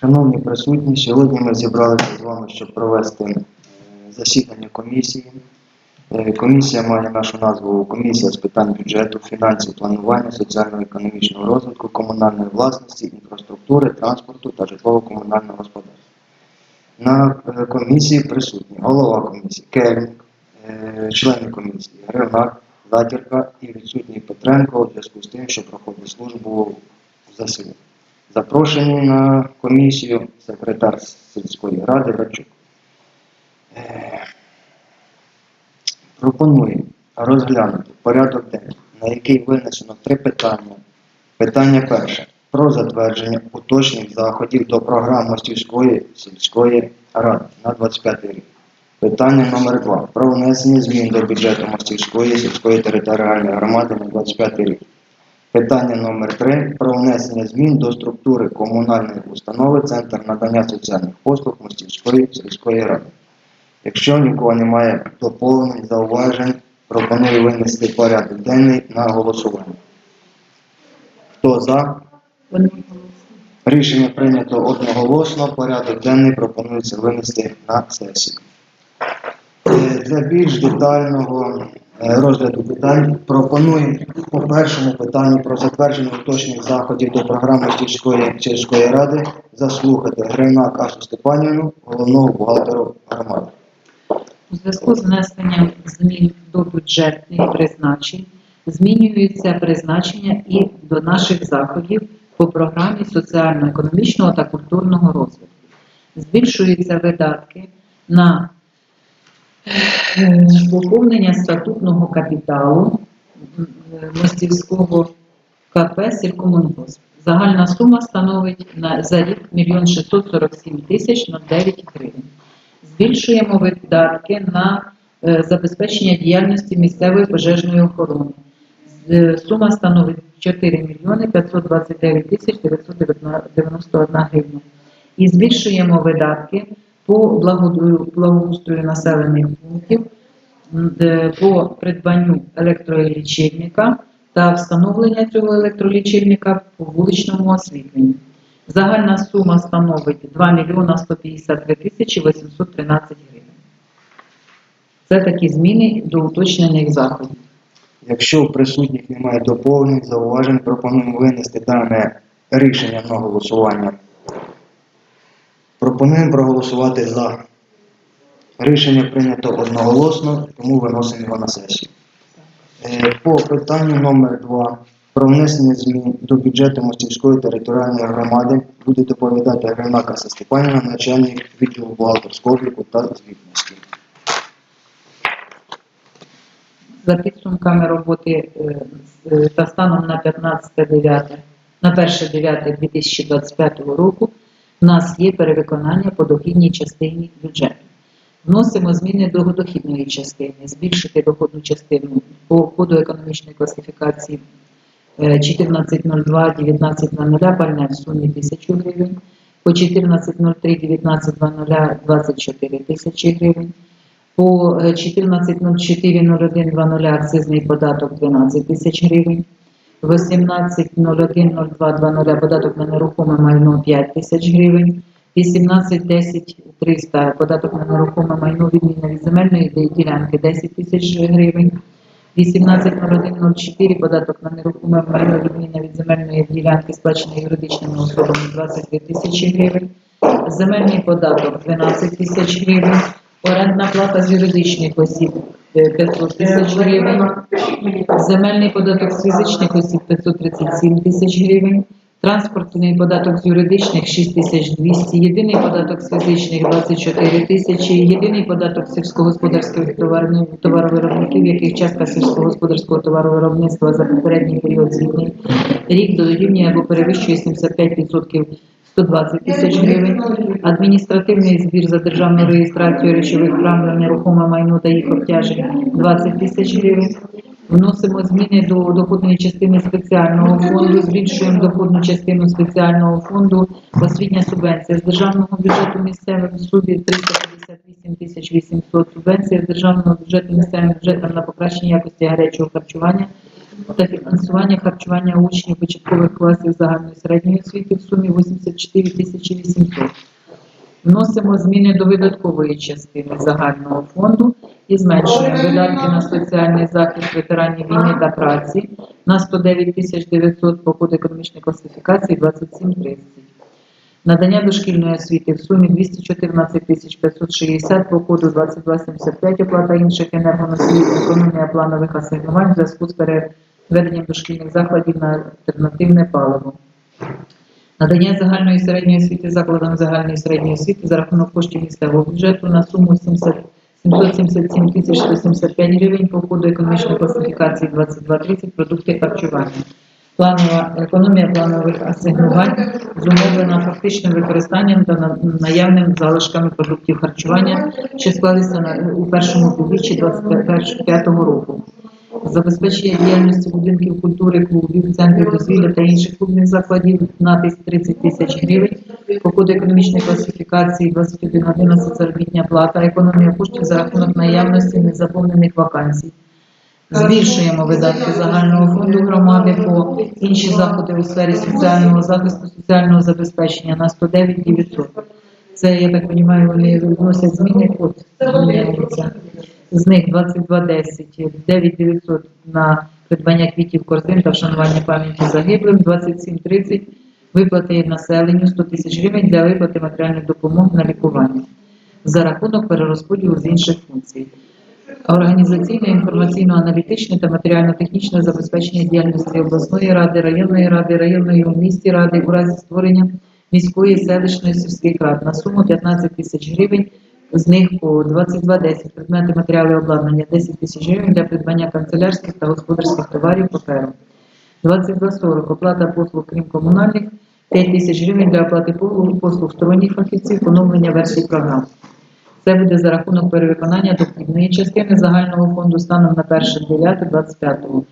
Шановні присутні, сьогодні ми зібралися з вами, щоб провести е, засідання комісії. Е, Комісія має нашу назву Комісія з питань бюджету, фінансів, планування, соціально-економічного розвитку, комунальної власності, інфраструктури, транспорту та житлово-комунального господарства. На е, комісії присутні голова комісії, керівник, члени комісії, Гривнак, Затірка і відсутній Петренко у зв'язку з тим, що проходить службу в засіданні. Запрошені на комісію секретар сільської ради Рачук. Е, Пропоную розглянути порядок денний, на який винесено три питання. Питання перше. Про затвердження уточних заходів до програм Мостівської сільської ради на 25 рік. Питання номер 2 Про внесення змін до бюджету Мостівської сільської територіальної громади на 25 рік. Питання номер 3 Про внесення змін до структури комунальної установи Центр надання соціальних послуг Мостівської сільської ради. Якщо нікого немає доповнень, зауважень, пропоную винести порядок денний на голосування. Хто за? Рішення прийнято одноголосно. Порядок денний пропонується винести на сесію. Е, Для більш детального розгляду питань пропоную по першому питанню про затвердження уточних заходів до програми сільської сільської ради заслухати Гринак Асу Степанівну, головного бухгалтера громади. У зв'язку з внесенням змін до бюджетних призначень змінюється призначення і до наших заходів по програмі соціально-економічного та культурного розвитку. Збільшуються видатки на е, поповнення статутного капіталу е, Мостівського КП «Сількомунгосп». Загальна сума становить на, за рік 1 647 тисяч 09 гривень збільшуємо видатки на е, забезпечення діяльності місцевої пожежної охорони. Е, Сума становить 4 мільйони 529 тисяч 991 гривня. І збільшуємо видатки по благоустрою населених пунктів, по придбанню електролічильника та встановлення цього електролічильника по вуличному освітленню. Загальна сума становить 2 мільйона 153 тисячі 813 гривень. Це такі зміни до уточнених заходів. Якщо у присутніх немає доповнень, зауважень, пропонуємо винести дане рішення на голосування. Пропонуємо проголосувати за. Рішення прийнято одноголосно, тому виносимо його на сесію. Е, По питанню номер 2 про внесення змін до бюджету Мостівської територіальної громади буде доповідати Грина Степанівна, начальник відділу бухгалтерського обліку та звітності. За підсумками роботи е, е, та станом на 15.9, на 1.9.2025 року у нас є перевиконання по дохідній частині бюджету. Вносимо зміни до дохідної частини, збільшити доходну частину по коду економічної класифікації е, 14.02, 19.00 пальне в сумі 1000 гривень, по 14.03, 19.00 24 тисячі гривень, по е, 14.04.01.00 акцизний податок 12 тисяч гривень, 18.01.02.00 податок на нерухоме майно 5 тисяч гривень, 18.10.300 податок на нерухоме майно відміна від земельної ділянки 10 тисяч гривень, 18.01.04 податок на нерухоме майно відміна від земельної ділянки сплаченої юридичними особами 22 тисячі гривень, земельний податок 12 тисяч гривень, орендна плата з юридичних осіб 500 тисяч гривень, земельний податок з фізичних осіб 537 тисяч гривень, транспортний податок з юридичних 6200, єдиний податок з фізичних 24 тисячі, єдиний податок сільськогосподарських товаровиробників, яких частка сільськогосподарського товаровиробництва за попередній період звітний рік дорівнює або перевищує 75% 120 тисяч гривень, адміністративний збір за державну реєстрацію речових прав на нерухоме майно та їх обтяжень 20 тисяч гривень. Вносимо зміни до доходної частини спеціального фонду, збільшуємо доходну частину спеціального фонду, освітня субвенція з державного бюджету місцевих в сумі 358 тисяч 800, субвенція з державного бюджету місцевим бюджетом на покращення якості гарячого харчування та фінансування харчування учнів початкових класів загальної середньої освіти в сумі 84 тисячі 800. Вносимо зміни до видаткової частини загального фонду і зменшуємо видатки на соціальний захист ветеранів війни та праці на 109 тисяч 900 по коду економічної класифікації 2730. Надання дошкільної освіти в сумі 214 тисяч 560 по коду 2275 оплата інших енергоносіїв, економія планових асигнувань в зв'язку з переведенням дошкільних закладів на альтернативне паливо. Надання загальної середньої освіти закладам загальної середньої освіти за рахунок коштів місцевого бюджету на суму 70 777 тисяч 175 гривень по коду економічної класифікації 2230 продукти харчування. Планова економія планових асигнувань зумовлена фактичним використанням та на- наявним залишками продуктів харчування, що склалися у першому півріччі 2025 року. Забезпечення діяльності будинків культури, клубів, центрів дозвілля та інших клубних закладів на тис- 30 тисяч гривень. По економічної класифікації 2111 заробітня плата, економія коштів за рахунок наявності незаповнених вакансій. Збільшуємо видатки загального фонду громади по інші заходи у сфері соціального захисту, соціального забезпечення на 109 900. Це, я так розумію, вони вносять зміни, от змінюються. З них 2210, 9900 на придбання квітів корзин та вшанування пам'яті загиблим, 2730 виплати населенню 100 тисяч гривень для виплати матеріальних допомог на лікування за рахунок перерозподілу з інших функцій. Організаційне, інформаційно-аналітичне та матеріально-технічне забезпечення діяльності обласної ради, районної ради, районної у місті ради у разі створення міської, селищної, сільських рад на суму 15 тисяч гривень, з них по 2210 предмети матеріали обладнання 10 тисяч гривень для придбання канцелярських та господарських товарів паперу. 2240 оплата послуг крім комунальних 5 тисяч гривень для оплати послуг, сторонніх фахівців, поновлення версій програм. Це буде за рахунок перевиконання дохідної частини загального фонду станом на 1.9.25.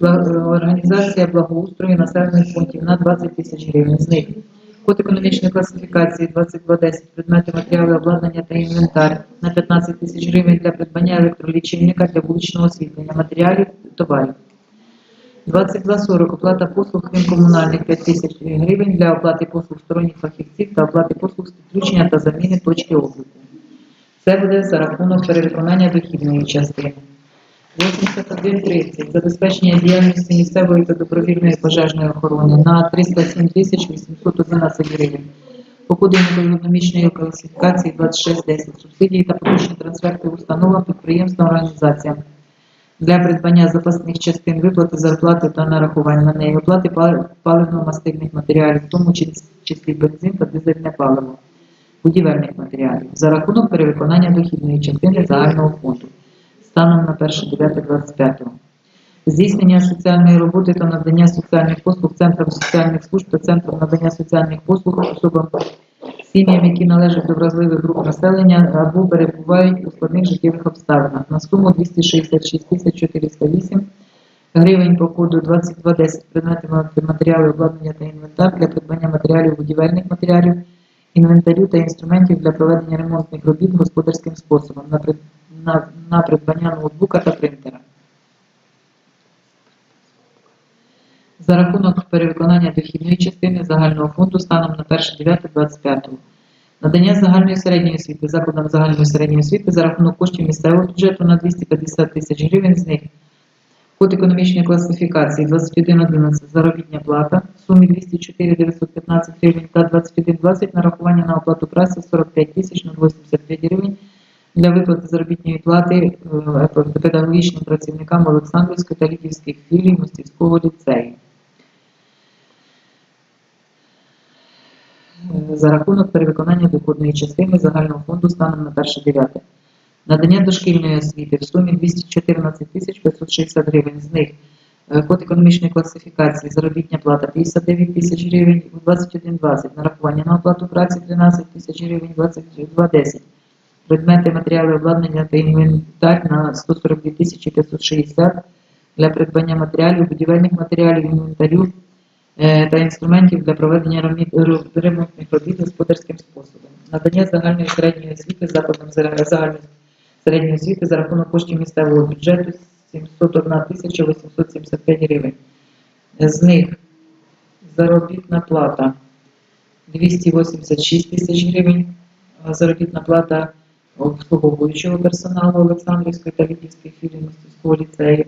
Бла- Організація благоустрою населених пунктів на 20 тисяч гривень. З них код економічної класифікації 2210, предмети матеріали обладнання та інвентар на 15 тисяч гривень для придбання електролічильника для вуличного освітлення, матеріалів товарів. 2240 оплата послуг крім комунальних 5 тисяч гривень для оплати послуг сторонніх фахівців та оплати послуг з підключення та заміни точки обліку. Це буде за рахунок перевиконання дохідної частини. 81.30. Забезпечення діяльності місцевої та добровільної пожежної охорони на 307 тисяч 811 гривень. По коду економічної класифікації 2610. Субсидії та поточні трансферти установам, підприємствам, організаціям для придбання запасних частин виплати зарплати та нарахувань на неї, оплати паливно-мастильних матеріалів, в тому числі бензин та дизельне паливо, будівельних матеріалів, за рахунок перевиконання дохідної частини загального фонду станом на 1.9.25. Здійснення соціальної роботи та надання соціальних послуг Центром соціальних служб та Центром надання соціальних послуг особам сім'ям, які належать до вразливих груп населення або перебувають у складних життєвих обставинах на суму 266 408 гривень по коду 2210 предмети мат- матеріали обладнання та інвентар для придбання матеріалів будівельних матеріалів, інвентарю та інструментів для проведення ремонтних робіт господарським способом на, прид- на, на придбання ноутбука та принтера. За рахунок перевиконання дохідної частини загального фонду станом на 1.9.25. Надання загальної середньої освіти закладам загальної середньої освіти за рахунок коштів місцевого бюджету на 250 тисяч гривень, з них код економічної класифікації 2111 заробітня плата в сумі 204 915 гривень та 2120 нарахування на оплату праці 45 тисяч 085 гривень для виплати заробітної плати е, педагогічним працівникам Олександрівської та Лідівських філій Мостівського ліцею. Е, За рахунок перевиконання доходної частини загального фонду станом на 1.9. Надання дошкільної освіти в сумі 214 тисяч 560 гривень. З них е, код економічної класифікації, заробітня плата 59 тисяч гривень, 21,20 нарахування на оплату праці 13 тисяч гривень, 22,10 предмети, матеріали обладнання та інвентар на 142 тисячі 560 для придбання матеріалів, будівельних матеріалів, інвентарю е, та інструментів для проведення ремонтних робіт господарським способом. Надання загальної середньої освіти закладам загальної середньої освіти за рахунок коштів місцевого бюджету 701 тисяча 875 гривень. З них заробітна плата 286 тисяч гривень, заробітна плата обслуговуючого персоналу Олександрівської та Лідівської філії мистецького ліцею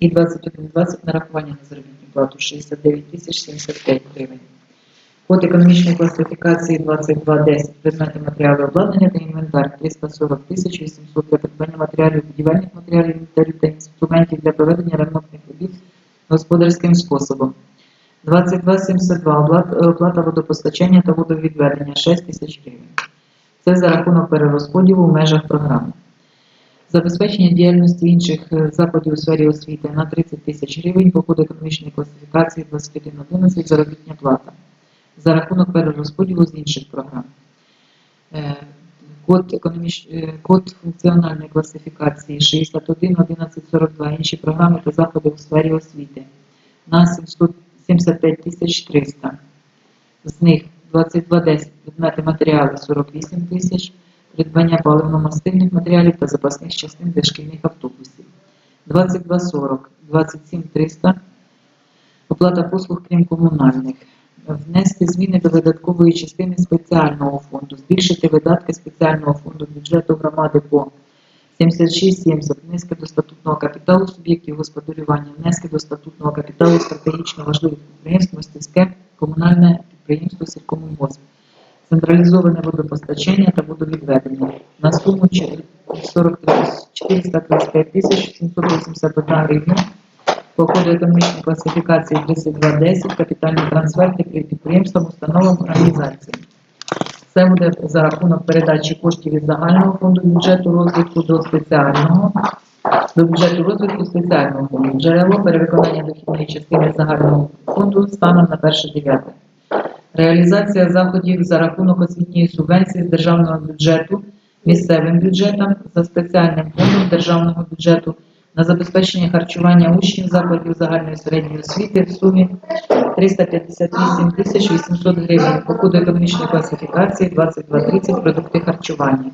і 21,20 нарахування на заробітну плату 69 тисяч 75 гривень. Код економічної класифікації 2210 предмети матеріали обладнання та інвентар. 340 тисяч 800 для придбання матеріалів, будівельних матеріалів, та інструментів для проведення ремонтних робіт господарським способом. 2272 оплата, оплата водопостачання та водовідведення 6 тисяч гривень. Це за рахунок перерозподілу в межах програми. Забезпечення діяльності інших е, закладів у сфері освіти на 30 тисяч гривень. По коду економічної класифікації 2111 заробітня плата за рахунок перерозподілу з інших програм. Е, Код, економіч... е, код функціональної класифікації 61 1142 інші програми та заходи у сфері освіти на 775 тисяч 300. З них 2210 предмети матеріали 48 тисяч, придбання паливно-мастильних матеріалів та запасних частин для автобусів. 2240 27 300 оплата послуг крім комунальних. Внести зміни до видаткової частини спеціального фонду, збільшити видатки спеціального фонду бюджету громади по 76-70, внески до статутного капіталу суб'єктів господарювання, внески до статутного капіталу стратегічно важливих підприємств, мистецьке комунальне підприємство сількомунгосп, централізоване водопостачання та водовідведення. На суму 43 435 тисяч 781 гривня по коду економічної класифікації 3210 капітальні трансферти при підприємствам, установам, організаціям. Це буде за рахунок передачі коштів від загального фонду бюджету розвитку до спеціального, до бюджету розвитку спеціального фонду. Джерело перевиконання дохідної частини загального фонду станом на 1.9. Реалізація заходів за рахунок освітньої субвенції з державного бюджету місцевим бюджетам за спеціальним фондом державного бюджету на забезпечення харчування учнів закладів загальної середньої освіти в сумі 358 тисяч 800 гривень по коду економічної класифікації 2230 продукти харчування.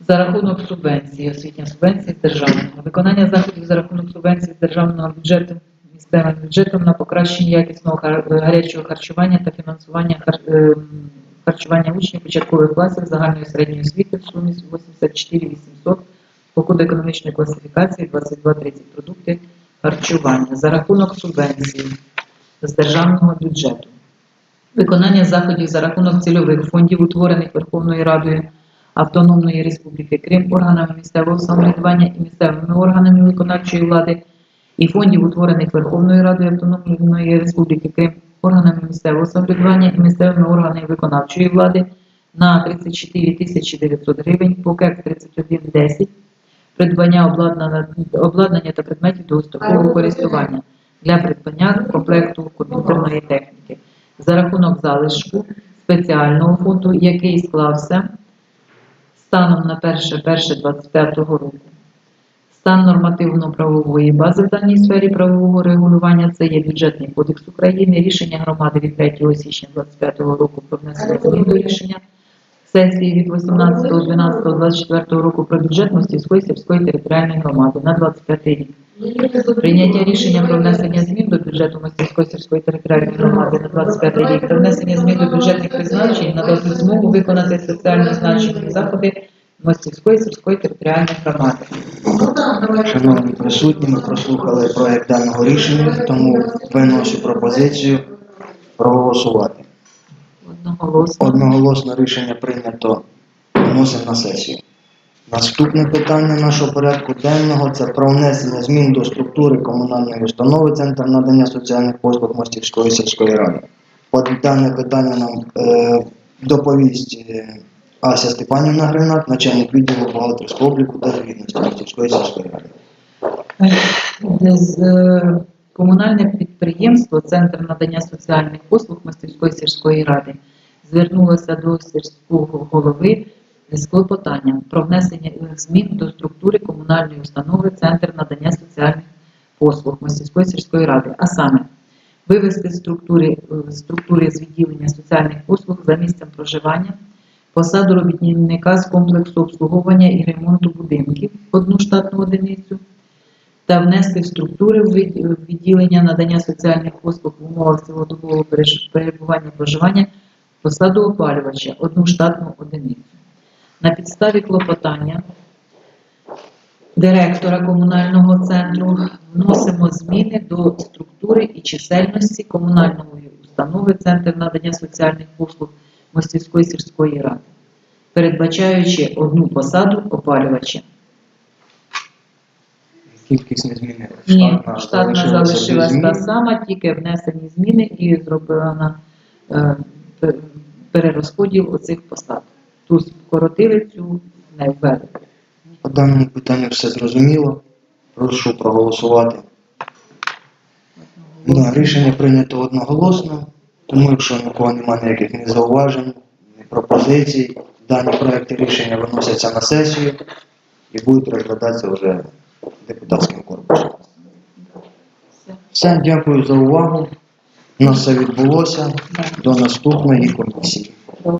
За рахунок субвенції, освітня субвенції з державного. Виконання заходів за рахунок субвенції з державного бюджету місцевим бюджетом на покращення якісного гарячого харчування та фінансування ем, харчування учнів початкових класів загальної середньої освіти в сумі 84 800 по економічної класифікації 2230 продукти харчування за рахунок субвенції з державного бюджету. Виконання заходів за рахунок цільових фондів, утворених Верховною Радою Автономної Республіки Крим, органами місцевого самоврядування і місцевими органами виконавчої влади і фондів, утворених Верховною Радою Автономної Республіки Крим, органами місцевого самоврядування і місцевими органами виконавчої влади на 34 тисячі 900 гривень, по КЕК 3110, придбання обладнання, та предметів довгострокового користування для придбання комплекту комп'ютерної техніки. За рахунок залишку спеціального фонду, який склався станом на 1.1.25 року. Стан нормативно-правової бази в даній сфері правового регулювання це є бюджетний кодекс України, рішення громади від 3 січня 2025 року про внесення змін до рішення сесії від 18.12.24 року про бюджет Мостівської сільської територіальної громади на 25 рік. Прийняття рішення про внесення змін до бюджету Мостівської сільської територіальної громади на 25 рік та внесення змін до бюджетних призначень нададуть змогу виконати соціально значені заходи Мостівської сільської територіальної громади. Шановні присутні, ми прослухали проект даного рішення, тому виношу пропозицію проголосувати. Одноголосно. Одноголосно рішення прийнято. Вносимо на сесію. Наступне питання нашого порядку денного це про внесення змін до структури комунальної установи Центр надання соціальних послуг Мостівської сільської ради. От дане питання нам е, доповість е, Ася Степанівна Гринак, начальник відділу бухгалтерського обліку та звітності Мостівської сільської ради. Комунальне підприємство Центр надання соціальних послуг Мостівської сільської ради звернулося до сільського голови з клопотанням про внесення змін до структури комунальної установи Центр надання соціальних послуг Мостівської сільської ради, а саме вивести структури, е, структури з відділення соціальних послуг за місцем проживання посаду робітника з комплексу обслуговування і ремонту будинків одну штатну одиницю та внести в структури відділення надання соціальних послуг в умовах цілодобового перебування проживання посаду опалювача одну штатну одиницю. На підставі клопотання директора комунального центру вносимо зміни до структури і чисельності комунальної установи Центр надання соціальних послуг Мостівської сільської ради, передбачаючи одну посаду опалювача. Кількість не змінилася. Ні, штатна залишилась та сама, тільки внесені зміни і зроблена е, пе- перерозподіл оцих посад. Тут скоротили цю, не ввели. По даному питанню все зрозуміло. Прошу проголосувати. Да, рішення прийнято одноголосно, тому якщо нікого немає ніяких ні зауважень, ні пропозицій, дані проекти рішення виносяться на сесію і будуть розглядатися вже депутатським корпусом. Все. Дякую за увагу. У нас все відбулося. До наступної комісії.